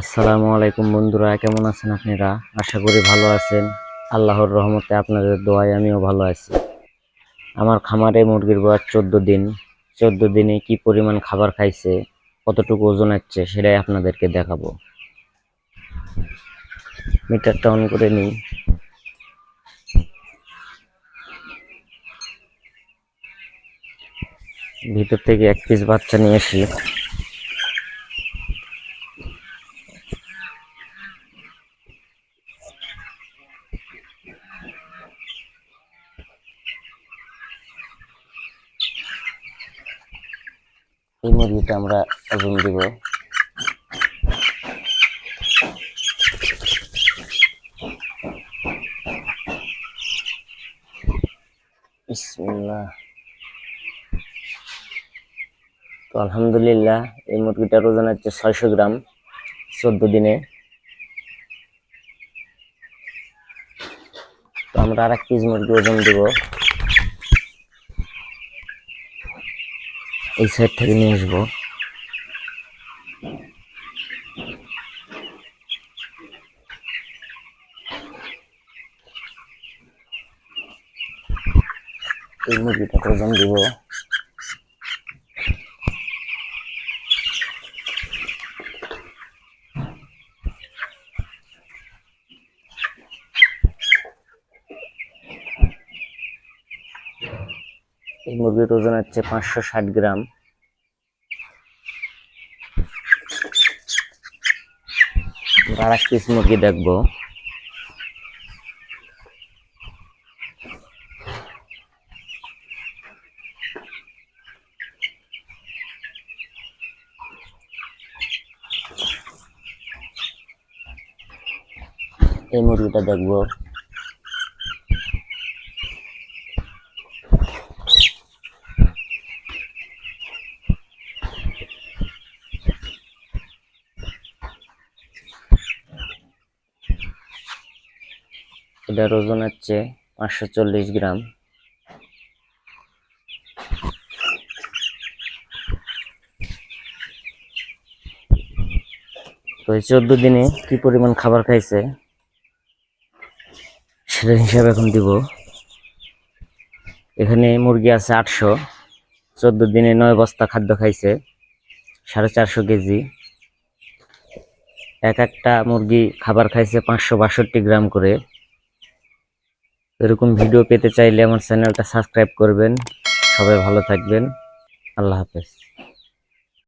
আসসালামু আলাইকুম বন্ধুরা, কেমন আছেন আপনারা? আশা করি ভালো আছেন। আল্লাহর রহমতে আপনাদের দোয়ায় আমিও ভালো আছি। আমার খামারে মুরগির বয়স চোদ্দ দিন। চোদ্দ দিনে কি পরিমাণ খাবার খাইছে, কতটুকু ওজন হচ্ছে, সেটাই আপনাদেরকে দেখাবো। মিটারটা অন করে নিই। ভিতর থেকে এক পিস বাচ্চা নিয়ে আসি। এই মুরগিটা আমরা ওজন দিব। তো আলহামদুলিল্লাহ, এই মুরগিটার ওজন হচ্ছে ছয়শো গ্রাম চোদ্দ দিনে। তো আমরা আর এক পিস মুরগি ওজন দিব। এই সাইড থেকে নিয়ে আসব। এই মুরগিটা ওজন দিব। এই মুরগির ওজন হচ্ছে পাঁচশো ষাট গ্রাম। আর পিস মুরগি দেখব। এই মুরগিটা দেখব। এটার ওজন হচ্ছে পাঁচশো চল্লিশ গ্রাম। তো এই চোদ্দ দিনে কি পরিমাণ খাবার খাইছে সেটা হিসাব এখন দিব। এখানে মুরগি আছে আটশো, চোদ্দ দিনে নয় বস্তা খাদ্য খাইছে, সাড়ে চারশো কেজি। এক একটা মুরগি খাবার খাইছে পাঁচশো বাষট্টি গ্রাম করে। এরকম ভিডিও পেতে চাইলে আমার চ্যানেলটা সাবস্ক্রাইব করবেন। সবাই ভালো থাকবেন। আল্লাহ হাফেজ।